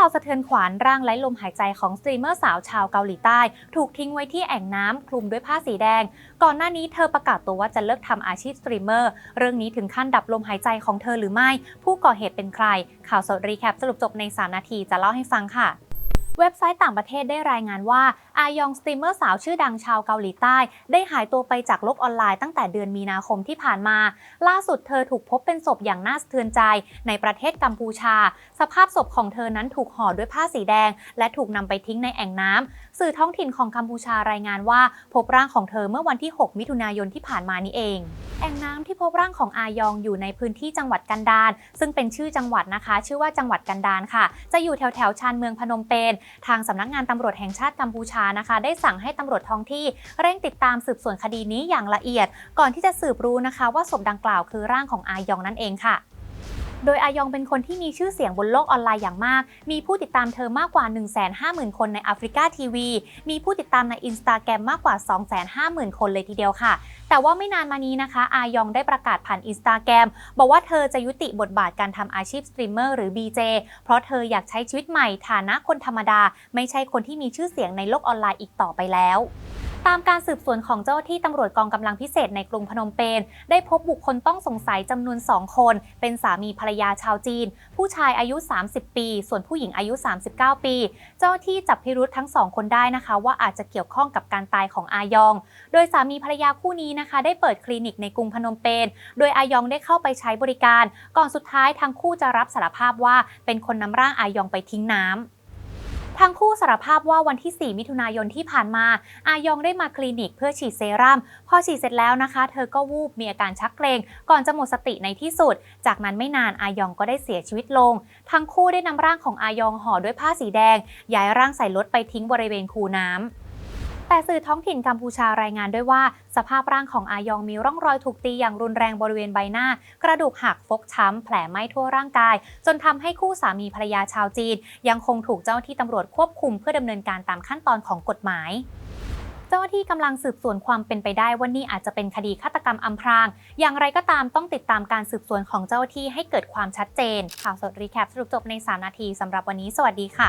าวสะเทือนขวานร่างไร้ลมหายใจของสตรีมเมอร์สาวชาวเกาหลีใต้ ถูกทิ้งไว้ที่แอ่งน้ำคลุมด้วยผ้าสีแดง ก่อนหน้านี้เธอประกาศตัวว่าจะเลิกทำอาชีพสตรีมเมอร์ เรื่องนี้ถึงขั้นดับลมหายใจของเธอหรือไม่ ผู้ก่อเหตุเป็นใคร ข่าวสดรีแคปสรุปจบใน 3 นาทีจะเล่าให้ฟังค่ะ เว็บไซต์ต่างประเทศได้รายงานว่า อายองสตรีมเมอร์สาวชื่อดังชาวเกาหลีใต้ ได้หายตัวไปจากโลกออนไลน์ตั้งแต่เดือนมีนาคมที่ผ่านมา ล่าสุดเธอถูกพบเป็นศพอย่างน่าสะเทือนใจ ในประเทศกัมพูชา สภาพศพของเธอนั้นถูกห่อด้วยผ้าสีแดง และถูกนำไปทิ้งในแอ่งน้ำสื่อท้องถิ่นของกัมพูชารายงานว่า พบร่างของเธอเมื่อวันที่ 6 มิถุนายนที่ผ่านมานี้เอง แอ่งน้ำที่พบร่างของอายองอยู่ในพื้นที่จังหวัดกันดารซึ่งเป็นชื่อจังหวัดนะคะ ชื่อว่าจังหวัดกันดารค่ะ จะอยู่แถวแถวชานเมืองพนมเปญทางสำนักงานตำรวจแห่งชาติกัมพูชานะคะ ได้สั่งให้ตำรวจท้องที่เร่งติดตามสืบสวนคดีนี้อย่างละเอียด ก่อนที่จะสืบรู้นะคะ ว่าศพดังกล่าวคือร่างของอายองนั่นเองค่ะ โดยอายองเป็นคนที่มีชื่อเสียงบนโลกออนไลน์อย่างมาก มีผู้ติดตามเธอมากกว่า 150,000 คนในแอฟริกาทีวี มีผู้ติดตามในอินสตาแกรมมากกว่า 250,000 คนเลยทีเดียวค่ะ แต่ว่าไม่นานมานี้นะคะ อายองได้ประกาศผ่านอินสตาแกรมบอกว่าเธอจะยุติบทบาทการทำอาชีพสตรีมเมอร์หรือ BJ เพราะเธออยากใช้ชีวิตใหม่ฐานะคนธรรมดา ไม่ใช่คนที่มีชื่อเสียงในโลกออนไลน์อีกต่อไปแล้ว ตามการสืบสวนของเจ้าหน้าที่ตำรวจกองกำลังพิเศษในกรุงพนมเปญได้พบบุคคลต้องสงสัยจำนวน 2 คน เป็นสามีภรรยาชาวจีน ผู้ชายอายุ 30 ปี ส่วนผู้หญิงอายุ 39 ปี เจ้าหน้าที่จับพิรุธทั้งสองคนได้นะคะ ว่าอาจจะเกี่ยวข้องกับการตายของอายอง โดยสามีภรรยาคู่นี้นะคะ ได้เปิดคลินิกในกรุงพนมเปญโดยอายองได้เข้าไปใช้บริการ ก่อนสุดท้ายทั้งคู่จะรับสารภาพว่าเป็นคนนำร่างอายองไปทิ้งน้ำ ทั้งคู่สารภาพว่าวันที่ 4 มิถุนายนที่ผ่านมา อายองได้มาคลินิกเพื่อฉีดเซรั่ม พอฉีดเสร็จแล้วนะคะ เธอก็วูบมีอาการชักเกรง ก่อนจะหมดสติในที่สุด จากนั้นไม่นานอายองก็ได้เสียชีวิตลง ทั้งคู่ได้นำร่างของอายองห่อด้วยผ้าสีแดง ย้ายร่างใส่รถไปทิ้งบริเวณคูน้ำ แต่สื่อท้องถิ่นกัมพูชารายงานด้วยว่า สภาพร่างของอายองมีร่องรอยถูกตีอย่างรุนแรงบริเวณใบหน้า กระดูกหักฟกช้ำ แผลไหม้ทั่วร่างกาย จนทำให้คู่สามีภรรยาชาวจีน ยังคงถูกเจ้าหน้าที่ตำรวจควบคุมเพื่อดำเนินการตามขั้นตอนของกฎหมายเจ้าหน้าที่กำลังสืบสวนความเป็นไปได้ว่านี่อาจจะเป็นคดีฆาตกรรมอำพราง อย่างไรก็ตามต้องติดตามการสืบสวนของเจ้าหน้าที่ให้เกิดความชัดเจน ข่าวสดรีแคปสรุปจบใน 3 นาทีสำหรับวันนี้ สวัสดีค่ะ